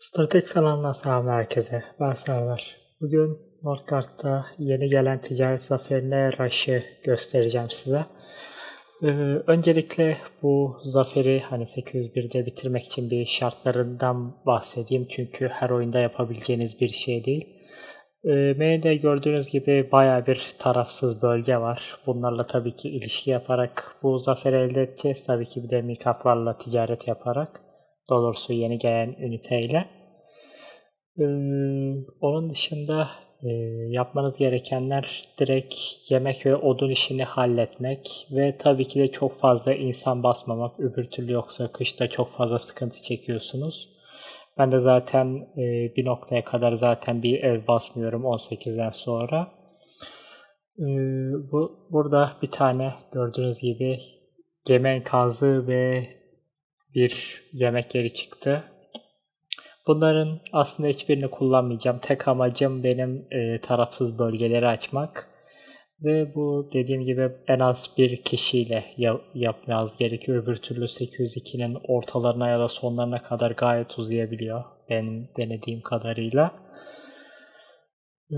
Statik Sanal'dan selam herkese. Ben Server. Bugün Nordkart'ta yeni gelen ticaret zaferine Rush'ı göstereceğim size. Ee, öncelikle bu zaferi hani 801'de bitirmek için bir şartlarından bahsedeyim. Çünkü her oyunda yapabileceğiniz bir şey değil. Ee, Main'de gördüğünüz gibi baya bir tarafsız bölge var. Bunlarla tabii ki ilişki yaparak bu zaferi elde edeceğiz. Tabii ki bir de mikaflarla ticaret yaparak. Doğrusu yeni gelen üniteyle. Ee, onun dışında e, yapmanız gerekenler direkt yemek ve odun işini halletmek ve tabii ki de çok fazla insan basmamak. Öbür türlü yoksa kışta çok fazla sıkıntı çekiyorsunuz. Ben de zaten e, bir noktaya kadar zaten bir ev basmıyorum 18'den sonra. Ee, bu Burada bir tane gördüğünüz gibi gemi enkazı ve bir yemek yeri çıktı. Bunların aslında hiçbirini kullanmayacağım. Tek amacım benim e, tarafsız bölgeleri açmak. Ve bu dediğim gibi en az bir kişiyle yap yapmamız gerekiyor. Öbür türlü 802'nin ortalarına ya da sonlarına kadar gayet uzayabiliyor. Benim denediğim kadarıyla. Ee,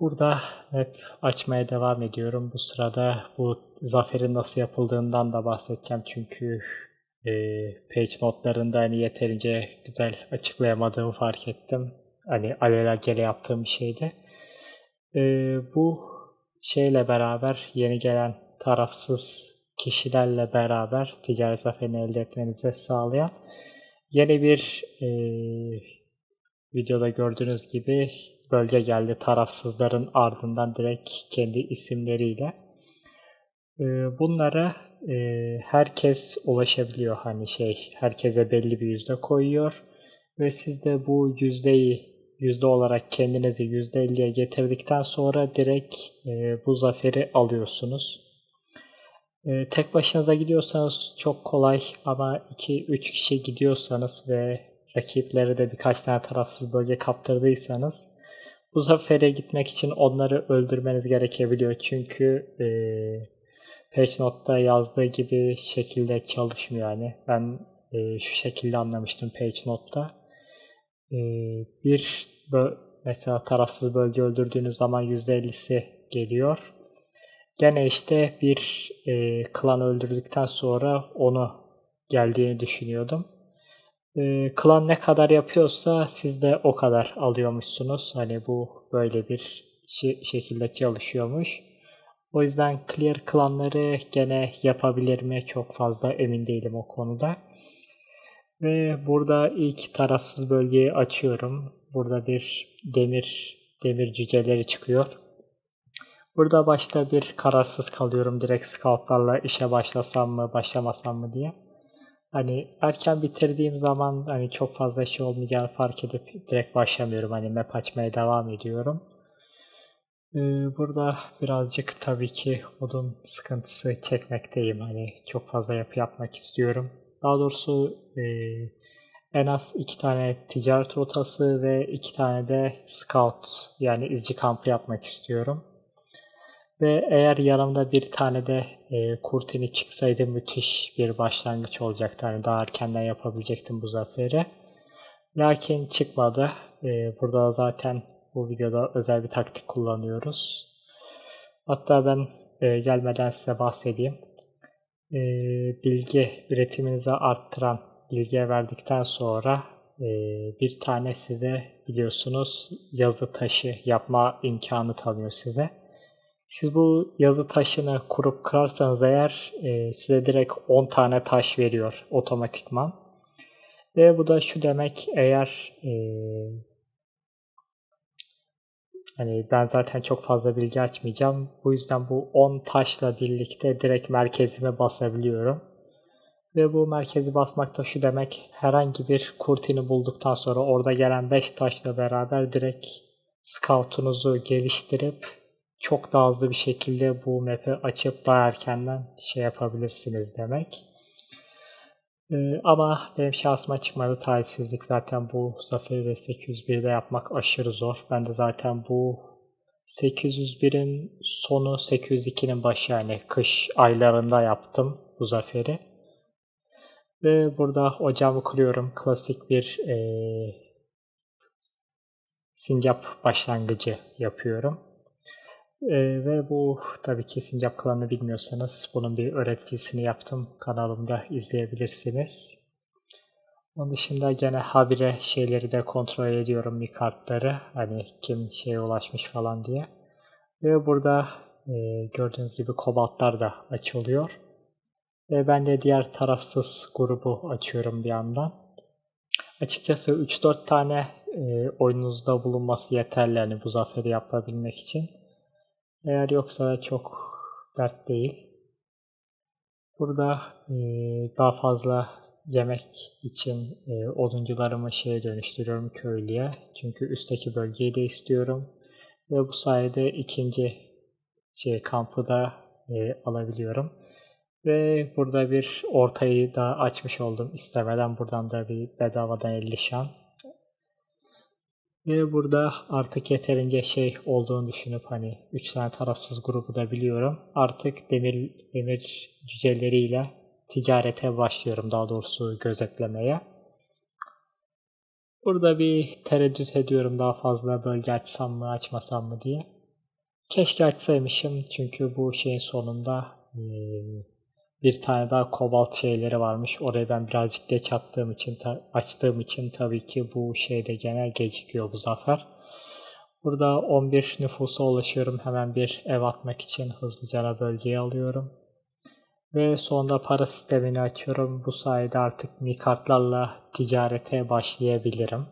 burada hep açmaya devam ediyorum. Bu sırada bu zaferin nasıl yapıldığından da bahsedeceğim. Çünkü e, page notlarında hani yeterince güzel açıklayamadığımı fark ettim. Hani alelacele yaptığım bir şeydi. E, bu şeyle beraber yeni gelen tarafsız kişilerle beraber ticaret zaferini elde etmenizi sağlayan yeni bir e, videoda gördüğünüz gibi bölge geldi. Tarafsızların ardından direkt kendi isimleriyle. E, bunlara e, herkes ulaşabiliyor hani şey herkese belli bir yüzde koyuyor ve siz de bu yüzdeyi yüzde olarak kendinizi yüzde elliye getirdikten sonra direkt e, bu zaferi alıyorsunuz. E, tek başınıza gidiyorsanız çok kolay ama 2-3 kişi gidiyorsanız ve rakipleri de birkaç tane tarafsız bölge kaptırdıysanız bu zafere gitmek için onları öldürmeniz gerekebiliyor. Çünkü e, PageNote'da yazdığı gibi şekilde çalışmıyor yani. Ben e, şu şekilde anlamıştım PageNote'da. E, bir mesela tarafsız bölge öldürdüğünüz zaman %50'si geliyor. Gene işte bir e, klan öldürdükten sonra onu geldiğini düşünüyordum. E, klan ne kadar yapıyorsa siz de o kadar alıyormuşsunuz. Hani bu böyle bir şekilde çalışıyormuş. O yüzden clear klanları gene yapabilir mi çok fazla emin değilim o konuda. Ve burada ilk tarafsız bölgeyi açıyorum. Burada bir demir demir cüceleri çıkıyor. Burada başta bir kararsız kalıyorum direkt scoutlarla işe başlasam mı başlamasam mı diye. Hani erken bitirdiğim zaman hani çok fazla şey olmayacağını fark edip direkt başlamıyorum. Hani map açmaya devam ediyorum. Ee, burada birazcık tabii ki odun sıkıntısı çekmekteyim. Hani çok fazla yapı yapmak istiyorum. Daha doğrusu e, en az iki tane ticaret rotası ve iki tane de scout yani izci kampı yapmak istiyorum. Ve eğer yanımda bir tane de e, kurtini çıksaydı müthiş bir başlangıç olacaktı. Hani daha erkenden yapabilecektim bu zaferi. Lakin çıkmadı. E, burada zaten bu videoda özel bir taktik kullanıyoruz. Hatta ben e, gelmeden size bahsedeyim. E, bilgi üretiminizi arttıran bilgiye verdikten sonra e, bir tane size biliyorsunuz yazı taşı yapma imkanı tanıyor size. Siz bu yazı taşını kurup kırarsanız eğer e, size direkt 10 tane taş veriyor otomatikman. Ve bu da şu demek eğer e, Hani ben zaten çok fazla bilgi açmayacağım. Bu yüzden bu 10 taşla birlikte direkt merkezime basabiliyorum. Ve bu merkezi basmak da şu demek herhangi bir kurtini bulduktan sonra orada gelen 5 taşla beraber direkt scoutunuzu geliştirip çok daha hızlı bir şekilde bu map'i açıp daha erkenden şey yapabilirsiniz demek. Ee, ama benim şansıma çıkmadı talihsizlik. Zaten bu zaferi ve 801'de yapmak aşırı zor. Ben de zaten bu 801'in sonu 802'nin başı yani kış aylarında yaptım bu zaferi. Ve burada ocağımı kuruyorum. Klasik bir e, sincap başlangıcı yapıyorum. Ee, ve bu tabii ki sincap klanını bilmiyorsanız bunun bir öğreticisini yaptım. Kanalımda izleyebilirsiniz. Onun dışında gene habire şeyleri de kontrol ediyorum mi kartları. Hani kim şeye ulaşmış falan diye. Ve burada e, gördüğünüz gibi kobaltlar da açılıyor. Ve ben de diğer tarafsız grubu açıyorum bir yandan. Açıkçası 3-4 tane e, oyununuzda bulunması yeterli yani bu zaferi yapabilmek için. Eğer yoksa çok dert değil. Burada e, daha fazla yemek için e, oduncularımı şeye dönüştürüyorum köylüye. Çünkü üstteki bölgeyi de istiyorum. Ve bu sayede ikinci şey kampı da e, alabiliyorum. Ve burada bir ortayı da açmış oldum istemeden. Buradan da bir bedavadan 50 şan. Ve burada artık yeterince şey olduğunu düşünüp hani 3 tane tarafsız grubu da biliyorum. Artık demir, demir cüceleriyle ticarete başlıyorum daha doğrusu gözetlemeye. Burada bir tereddüt ediyorum daha fazla bölge açsam mı açmasam mı diye. Keşke açsaymışım çünkü bu şeyin sonunda bir tane daha kobalt şeyleri varmış. Orayı ben birazcık geç attığım için, açtığım için tabii ki bu şeyde genel gecikiyor bu zafer. Burada 11 nüfusa ulaşıyorum. Hemen bir ev atmak için hızlıca bölgeyi alıyorum. Ve sonunda para sistemini açıyorum. Bu sayede artık mi kartlarla ticarete başlayabilirim.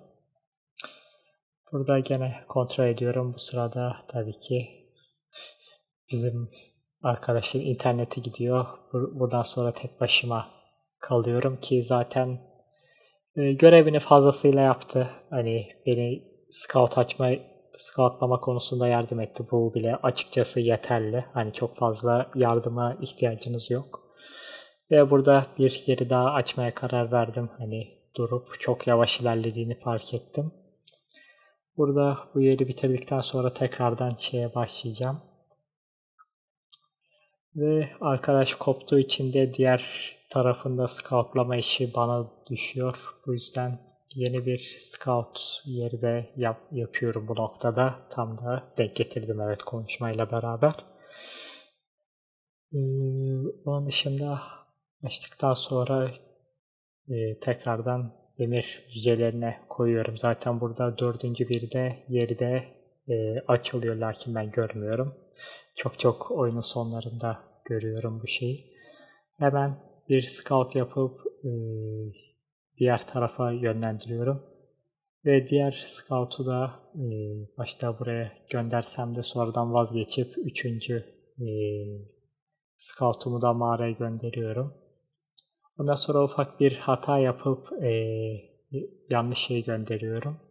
Burada gene kontrol ediyorum. Bu sırada tabii ki bizim arkadaşın interneti gidiyor. Buradan sonra tek başıma kalıyorum ki zaten e, görevini fazlasıyla yaptı. Hani beni scout açma scoutlama konusunda yardım etti. Bu bile açıkçası yeterli. Hani çok fazla yardıma ihtiyacınız yok. Ve burada bir yeri daha açmaya karar verdim. Hani durup çok yavaş ilerlediğini fark ettim. Burada bu yeri bitirdikten sonra tekrardan şeye başlayacağım. Ve arkadaş koptuğu için de diğer tarafında scoutlama işi bana düşüyor. Bu yüzden yeni bir scout yeri de yap, yapıyorum bu noktada. Tam da denk getirdim evet konuşmayla beraber. Ee, onun dışında açtıktan sonra e, tekrardan demir cücelerine koyuyorum. Zaten burada dördüncü bir de yeri de e, açılıyor lakin ben görmüyorum. Çok çok oyunun sonlarında görüyorum bu şeyi. Hemen bir scout yapıp e, diğer tarafa yönlendiriyorum. Ve diğer scout'u da e, başta buraya göndersem de sonradan vazgeçip üçüncü e, scout'umu da mağaraya gönderiyorum. Ondan sonra ufak bir hata yapıp e, yanlış şey gönderiyorum.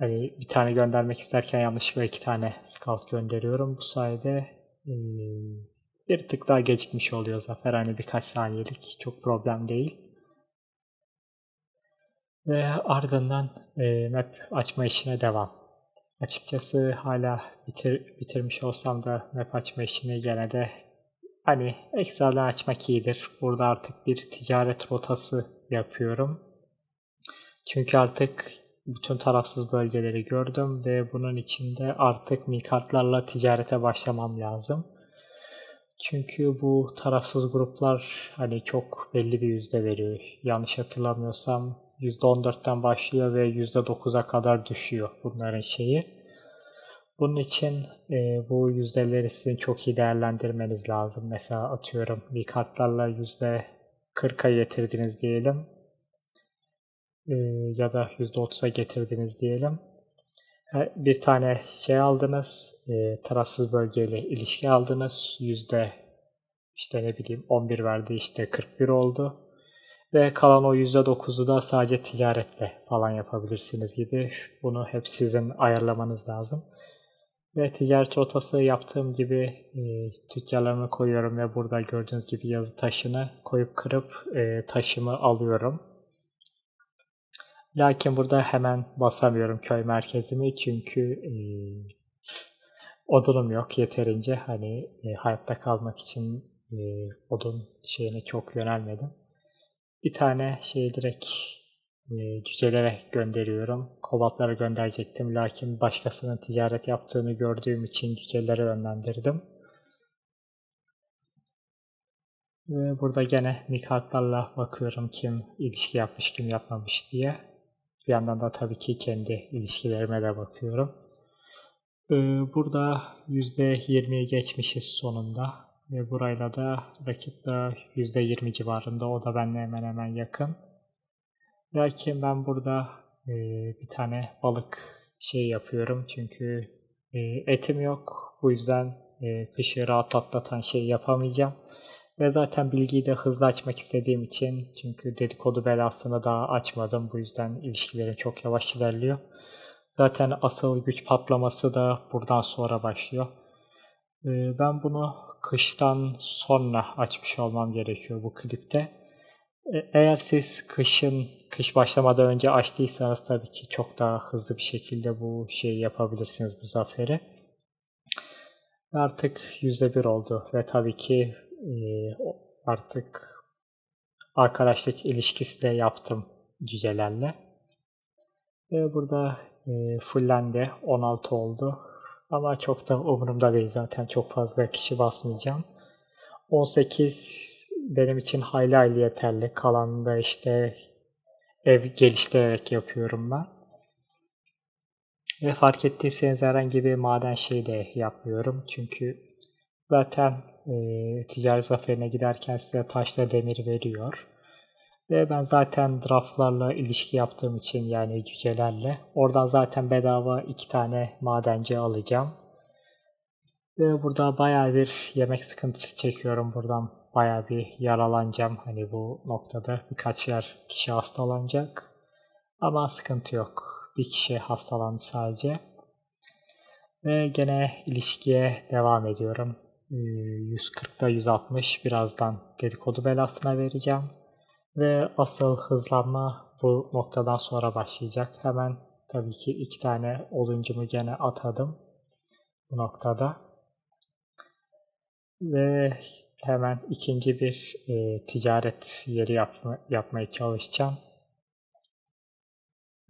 Hani bir tane göndermek isterken yanlışlıkla iki tane scout gönderiyorum. Bu sayede e, bir tık daha gecikmiş oluyor zafer. Hani birkaç saniyelik çok problem değil. Ve ardından e, map açma işine devam. Açıkçası hala bitir, bitirmiş olsam da map açma işini gene de hani ekstradan açmak iyidir. Burada artık bir ticaret rotası yapıyorum. Çünkü artık bütün tarafsız bölgeleri gördüm ve bunun içinde artık mi kartlarla ticarete başlamam lazım. Çünkü bu tarafsız gruplar hani çok belli bir yüzde veriyor. Yanlış hatırlamıyorsam %14'ten başlıyor ve %9'a kadar düşüyor bunların şeyi. Bunun için e, bu yüzdeleri sizin çok iyi değerlendirmeniz lazım. Mesela atıyorum bir kartlarla %40'a getirdiniz diyelim. E, ya da %30'a getirdiniz diyelim. Bir tane şey aldınız, e, tarafsız bölgeyle ilişki aldınız. Yüzde işte ne bileyim 11 verdi işte 41 oldu. Ve kalan o %9'u da sadece ticaretle falan yapabilirsiniz gibi. Bunu hep sizin ayarlamanız lazım. Ve ticaret rotası yaptığım gibi e, tüccarlarımı koyuyorum ve burada gördüğünüz gibi yazı taşını koyup kırıp e, taşımı alıyorum. Lakin burada hemen basamıyorum köy merkezimi çünkü e, odunum yok yeterince. Hani e, hayatta kalmak için e, odun şeyine çok yönelmedim bir tane şey direkt e, cücelere gönderiyorum. Kobaltlara gönderecektim lakin başkasının ticaret yaptığını gördüğüm için cücelere yönlendirdim. Ve burada gene mikatlarla bakıyorum kim ilişki yapmış kim yapmamış diye. Bir yandan da tabii ki kendi ilişkilerime de bakıyorum. Ee, burada %20'yi geçmişiz sonunda. Ve burayla da rakip de %20 civarında. O da benimle hemen hemen yakın. Lakin ben burada e, bir tane balık şey yapıyorum. Çünkü e, etim yok. Bu yüzden e, kışı rahat atlatan şey yapamayacağım. Ve zaten bilgiyi de hızlı açmak istediğim için çünkü dedikodu belasını daha açmadım. Bu yüzden ilişkilerim çok yavaş ilerliyor. Zaten asıl güç patlaması da buradan sonra başlıyor. Ee, ben bunu kıştan sonra açmış olmam gerekiyor bu klipte. E, eğer siz kışın, kış başlamadan önce açtıysanız tabii ki çok daha hızlı bir şekilde bu şeyi yapabilirsiniz bu zaferi. Artık %1 oldu ve tabii ki artık arkadaşlık ilişkisi de yaptım cücelerle. Ve burada e, fullendi. 16 oldu. Ama çok da umurumda değil zaten. Çok fazla kişi basmayacağım. 18 benim için hayli hayli yeterli. Kalanında işte ev geliştirerek yapıyorum ben. Ve fark ettiyseniz herhangi bir maden şey de yapmıyorum. Çünkü zaten e, ticaret zaferine giderken size taşla demir veriyor. Ve ben zaten draftlarla ilişki yaptığım için yani cücelerle oradan zaten bedava iki tane madenci alacağım. Ve burada baya bir yemek sıkıntısı çekiyorum. Buradan baya bir yaralanacağım. Hani bu noktada birkaç yer kişi hastalanacak. Ama sıkıntı yok. Bir kişi hastalandı sadece. Ve gene ilişkiye devam ediyorum. 140'da ee, 160 birazdan dedikodu belasına vereceğim. Ve asıl hızlanma bu noktadan sonra başlayacak. Hemen tabii ki iki tane oluncumu gene atadım bu noktada. Ve hemen ikinci bir e, ticaret yeri yapma, yapmaya çalışacağım.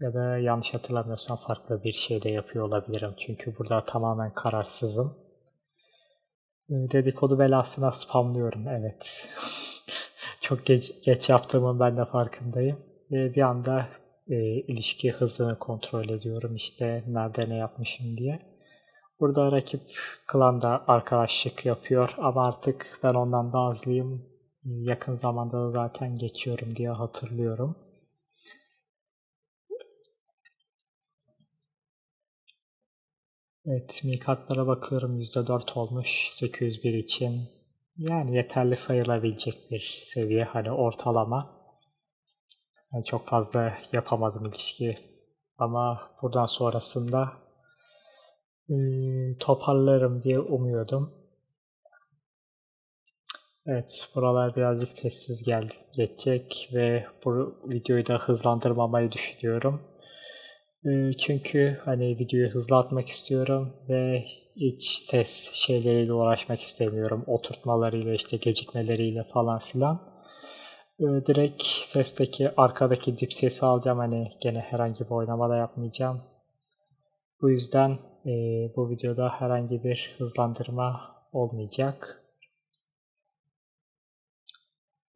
Ya da yanlış hatırlamıyorsam farklı bir şey de yapıyor olabilirim. Çünkü burada tamamen kararsızım. Ee, dedikodu belasına spamlıyorum evet. Çok geç, geç yaptığımın ben de farkındayım. Ve bir anda e, ilişki hızını kontrol ediyorum işte nerede ne yapmışım diye. Burada rakip klan da arkadaşlık yapıyor ama artık ben ondan daha hızlıyım. Yakın zamanda da zaten geçiyorum diye hatırlıyorum. Evet, mikatlara bakıyorum %4 olmuş 801 için. Yani yeterli sayılabilecek bir seviye hani ortalama. Yani çok fazla yapamadım ilişki. Ama buradan sonrasında toparlarım diye umuyordum. Evet, buralar birazcık sessiz gel geçecek ve bu videoyu da hızlandırmamayı düşünüyorum. Ee, çünkü hani videoyu hızlatmak istiyorum ve iç ses şeyleriyle uğraşmak istemiyorum. Oturtmalarıyla işte gecikmeleriyle falan filan. Ee, direkt sesteki arkadaki dip sesi alacağım. Hani gene herhangi bir oynama da yapmayacağım. Bu yüzden e, bu videoda herhangi bir hızlandırma olmayacak.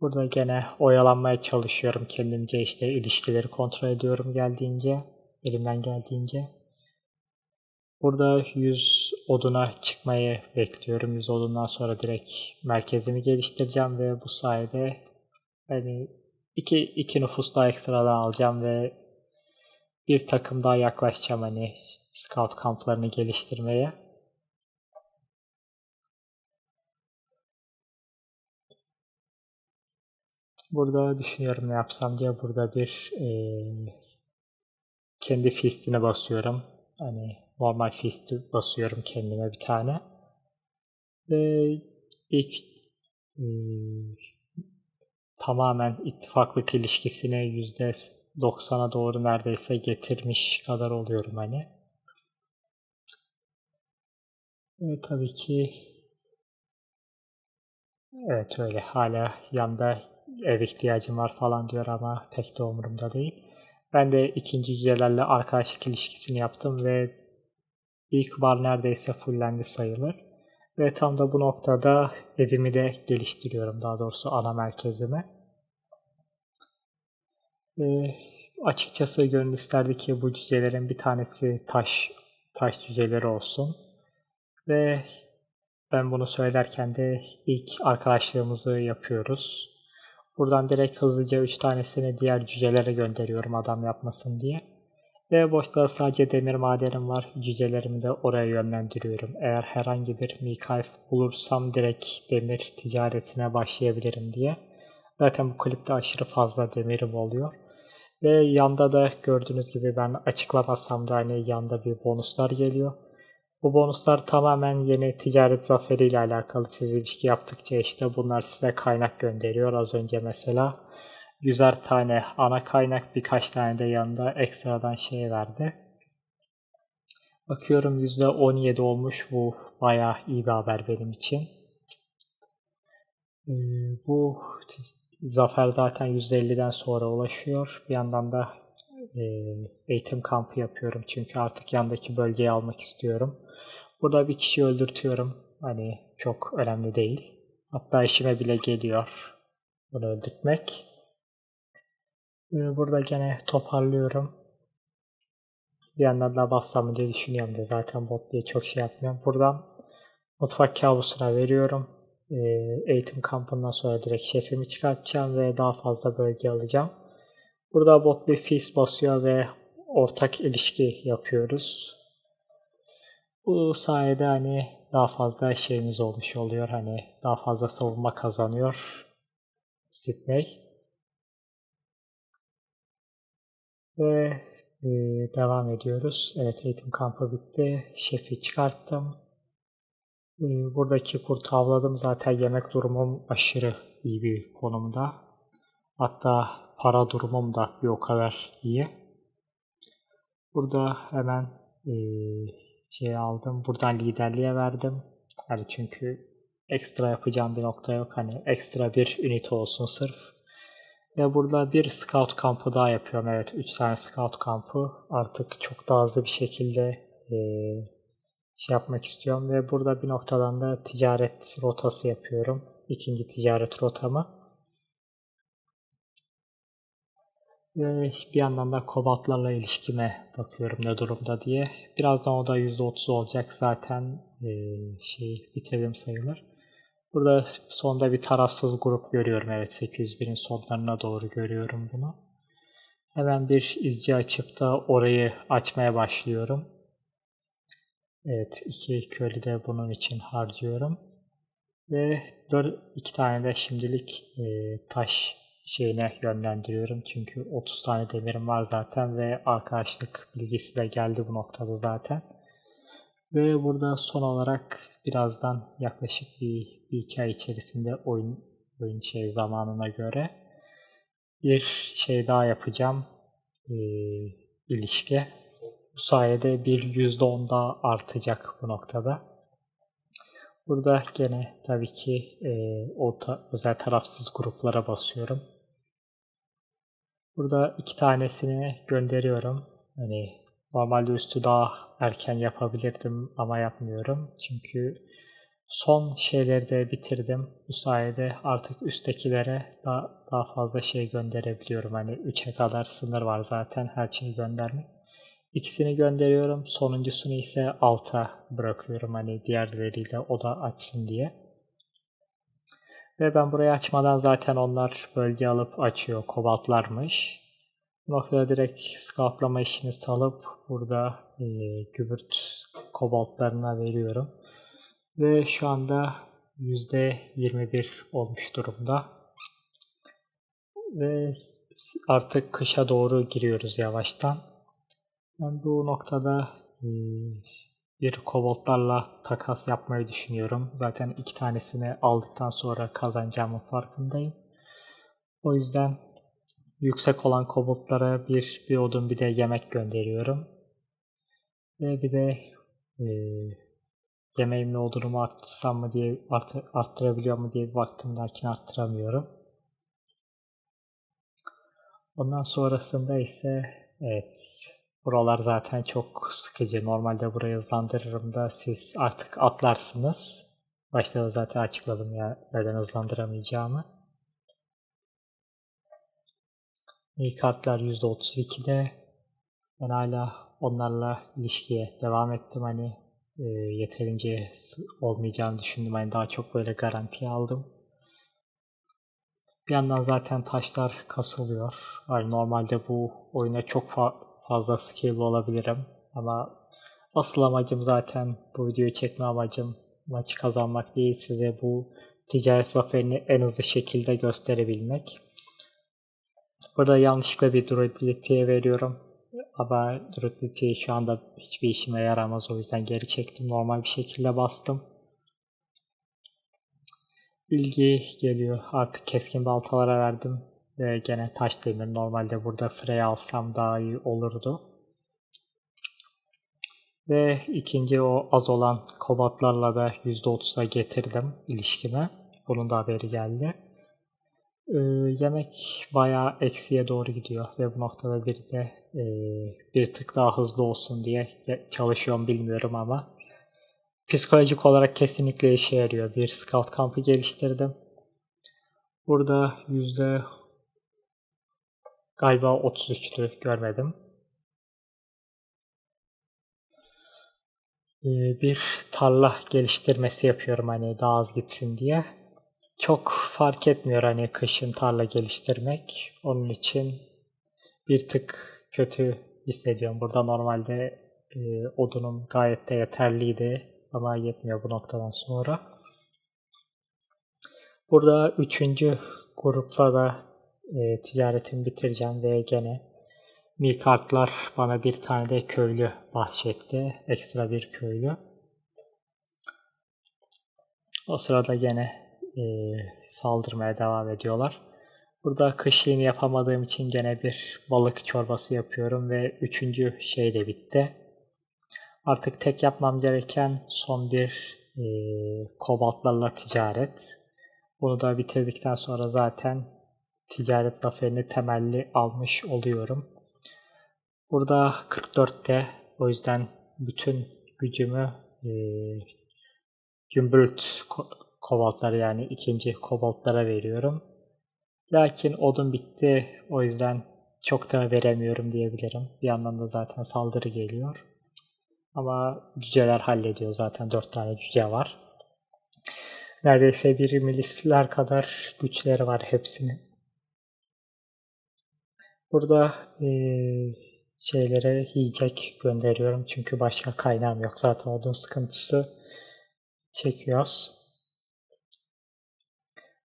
Burada gene oyalanmaya çalışıyorum kendimce işte ilişkileri kontrol ediyorum geldiğince elimden geldiğince. Burada 100 oduna çıkmayı bekliyorum. 100 odundan sonra direkt merkezimi geliştireceğim ve bu sayede hani iki, iki nüfus daha ekstradan alacağım ve bir takım daha yaklaşacağım hani scout kamplarını geliştirmeye. Burada düşünüyorum ne yapsam diye burada bir e, kendi fistine basıyorum. Hani normal fisti basıyorum kendime bir tane. Ve ilk e, tamamen ittifaklık ilişkisini %90'a doğru neredeyse getirmiş kadar oluyorum hani. E, tabii ki evet öyle hala yanda ev ihtiyacım var falan diyor ama pek de umurumda değil. Ben de ikinci cücelerle arkadaşlık ilişkisini yaptım ve ilk bar neredeyse fullendi sayılır. Ve tam da bu noktada evimi de geliştiriyorum. Daha doğrusu ana merkezimi. E, açıkçası gönül isterdi ki bu cücelerin bir tanesi taş taş cüceleri olsun. Ve ben bunu söylerken de ilk arkadaşlığımızı yapıyoruz. Buradan direkt hızlıca 3 tanesini diğer cücelere gönderiyorum adam yapmasın diye. Ve boşta sadece demir madenim var. Cücelerimi de oraya yönlendiriyorum. Eğer herhangi bir Mikaif bulursam direkt demir ticaretine başlayabilirim diye. Zaten bu klipte aşırı fazla demirim oluyor. Ve yanda da gördüğünüz gibi ben açıklamasam da hani yanda bir bonuslar geliyor. Bu bonuslar tamamen yeni ticaret zaferiyle alakalı. Siz ilişki yaptıkça işte bunlar size kaynak gönderiyor. Az önce mesela yüzer tane ana kaynak birkaç tane de yanında ekstradan şey verdi. Bakıyorum %17 olmuş. Bu bayağı iyi bir haber benim için. Ee, bu zafer zaten %50'den sonra ulaşıyor. Bir yandan da e, eğitim kampı yapıyorum. Çünkü artık yandaki bölgeyi almak istiyorum. Burada bir kişi öldürtüyorum. Hani çok önemli değil. Hatta işime bile geliyor bunu öldürtmek. Burada gene toparlıyorum. Bir yandan da bassam diye düşünüyorum da zaten bot diye çok şey yapmıyorum. Buradan mutfak kabusuna veriyorum. Ee, eğitim kampından sonra direkt şefimi çıkartacağım ve daha fazla bölge alacağım. Burada bot bir feast basıyor ve ortak ilişki yapıyoruz. Bu sayede hani daha fazla şeyimiz olmuş oluyor. Hani daha fazla savunma kazanıyor Sydney. Ve e, devam ediyoruz. Evet eğitim kampı bitti. Şefi çıkarttım. E, buradaki kurt avladım. Zaten yemek durumum aşırı iyi bir konumda. Hatta para durumum da bir o kadar iyi. Burada hemen e, şey aldım. Buradan liderliğe verdim. Hani çünkü ekstra yapacağım bir nokta yok. Hani ekstra bir ünite olsun sırf. Ve burada bir scout kampı daha yapıyorum. Evet 3 tane scout kampı. Artık çok daha hızlı bir şekilde e, şey yapmak istiyorum. Ve burada bir noktadan da ticaret rotası yapıyorum. İkinci ticaret rotamı. Ve bir yandan da kobaltlarla ilişkime bakıyorum ne durumda diye. Birazdan o da %30 olacak zaten e, şey bitirdim sayılır. Burada sonda bir tarafsız grup görüyorum. Evet 801'in sonlarına doğru görüyorum bunu. Hemen bir izci açıp da orayı açmaya başlıyorum. Evet iki köylü de bunun için harcıyorum. Ve 4, iki tane de şimdilik e, taş şeyine yönlendiriyorum. Çünkü 30 tane demirim var zaten ve arkadaşlık bilgisi de geldi bu noktada zaten. Ve burada son olarak birazdan yaklaşık bir, bir iki ay içerisinde oyun, oyun şey zamanına göre bir şey daha yapacağım. Ee, ilişki. Bu sayede bir %10 daha artacak bu noktada. Burada gene tabii ki e, o ta, özel tarafsız gruplara basıyorum. Burada iki tanesini gönderiyorum. Hani normalde üstü daha erken yapabilirdim ama yapmıyorum. Çünkü son şeyleri de bitirdim. Bu sayede artık üsttekilere daha, daha fazla şey gönderebiliyorum. Hani 3'e kadar sınır var zaten her şeyi göndermek. İkisini gönderiyorum. Sonuncusunu ise alta bırakıyorum. Hani diğerleriyle o da açsın diye. Ve ben burayı açmadan zaten onlar bölge alıp açıyor. Kobaltlarmış. Bu noktada direkt scoutlama işini salıp burada e, gübürt kobaltlarına veriyorum. Ve şu anda %21 olmuş durumda. Ve artık kışa doğru giriyoruz yavaştan. Ben bu noktada e, bir koboltlarla takas yapmayı düşünüyorum. Zaten iki tanesini aldıktan sonra kazanacağımın farkındayım. O yüzden yüksek olan koboltlara bir, bir odun bir de yemek gönderiyorum. Ve bir de e, yemeğim ne olduğunu arttırsam mı diye art, arttırabiliyor mu diye bir baktım lakin arttıramıyorum. Ondan sonrasında ise Evet. Buralar zaten çok sıkıcı. Normalde burayı hızlandırırım da siz artık atlarsınız. Başta zaten açıkladım ya neden hızlandıramayacağımı. İyi kartlar %32'de. Ben hala onlarla ilişkiye devam ettim. Hani e, yeterince olmayacağını düşündüm. Hani daha çok böyle garantiye aldım. Bir yandan zaten taşlar kasılıyor. Hani normalde bu oyuna çok fazla skill olabilirim. Ama asıl amacım zaten bu videoyu çekme amacım maçı kazanmak değil size bu ticaret zaferini en hızlı şekilde gösterebilmek. Burada yanlışlıkla bir durability'ye veriyorum. Ama durability şu anda hiçbir işime yaramaz o yüzden geri çektim. Normal bir şekilde bastım. Bilgi geliyor. Artık keskin baltalara verdim. Ve gene taş demir. Normalde burada Frey alsam daha iyi olurdu. Ve ikinci o az olan kobatlarla da %30'a getirdim ilişkime. Bunun da haberi geldi. Ee, yemek bayağı eksiye doğru gidiyor ve bu noktada bir de e, bir tık daha hızlı olsun diye çalışıyorum bilmiyorum ama psikolojik olarak kesinlikle işe yarıyor. Bir scout kampı geliştirdim. Burada yüzde galiba 33'tü görmedim. Ee, bir tarla geliştirmesi yapıyorum hani daha az gitsin diye. Çok fark etmiyor hani kışın tarla geliştirmek. Onun için bir tık kötü hissediyorum. Burada normalde e, odunum gayet de yeterliydi ama yetmiyor bu noktadan sonra. Burada üçüncü grupla da e, ticaretimi bitireceğim ve gene mi kartlar bana bir tane de köylü bahşetti. Ekstra bir köylü. O sırada gene e, saldırmaya devam ediyorlar. Burada kışlığını yapamadığım için gene bir balık çorbası yapıyorum ve üçüncü şey de bitti. Artık tek yapmam gereken son bir e, kobaltlarla ticaret. Bunu da bitirdikten sonra zaten ticaret zaferini temelli almış oluyorum. Burada 44'te o yüzden bütün gücümü e, gümbürt ko- kobaltlara yani ikinci kobaltlara veriyorum. Lakin odun bitti o yüzden çok da veremiyorum diyebilirim. Bir yandan da zaten saldırı geliyor. Ama cüceler hallediyor zaten 4 tane cüce var. Neredeyse bir milisler kadar güçleri var hepsinin. Burada eee, şeylere yiyecek gönderiyorum çünkü başka kaynağım yok. Zaten odun sıkıntısı çekiyoruz.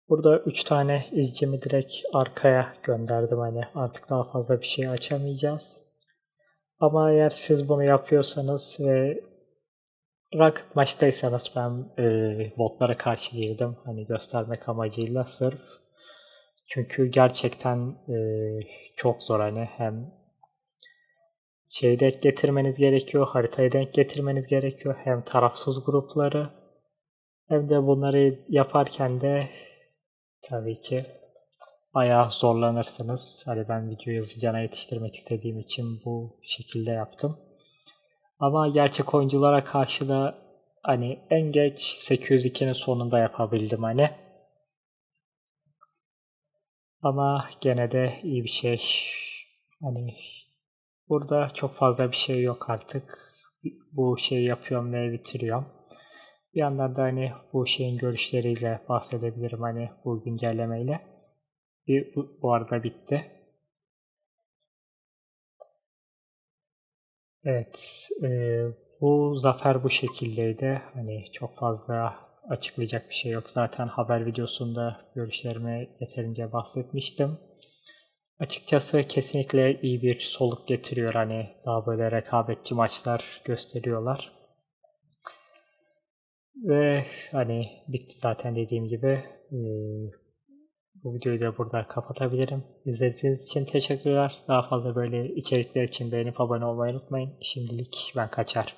Burada 3 tane izcimi direkt arkaya gönderdim hani artık daha fazla bir şey açamayacağız. Ama eğer siz bunu yapıyorsanız ve Ranked maçtaysanız ben e, botlara karşı girdim. Hani göstermek amacıyla sırf. Çünkü gerçekten e, çok zor hani hem şeyi denk getirmeniz gerekiyor, haritayı denk getirmeniz gerekiyor. Hem tarafsız grupları hem de bunları yaparken de tabii ki bayağı zorlanırsınız. Hani ben videoyu hızlıca yetiştirmek istediğim için bu şekilde yaptım. Ama gerçek oyunculara karşı da hani en geç 802'nin sonunda yapabildim hani. Ama gene de iyi bir şey. Hani burada çok fazla bir şey yok artık. Bu şeyi yapıyorum ve bitiriyorum. Bir yandan da hani bu şeyin görüşleriyle bahsedebilirim hani bu güncellemeyle. Bir, bu, arada bitti. Evet, e, bu zafer bu şekildeydi. Hani çok fazla açıklayacak bir şey yok. Zaten haber videosunda görüşlerimi yeterince bahsetmiştim. Açıkçası kesinlikle iyi bir soluk getiriyor. Hani daha böyle rekabetçi maçlar gösteriyorlar. Ve hani bitti zaten dediğim gibi. E, bu videoyu da burada kapatabilirim. İzlediğiniz için teşekkürler. Daha fazla böyle içerikler için beğenip abone olmayı unutmayın. Şimdilik ben kaçar.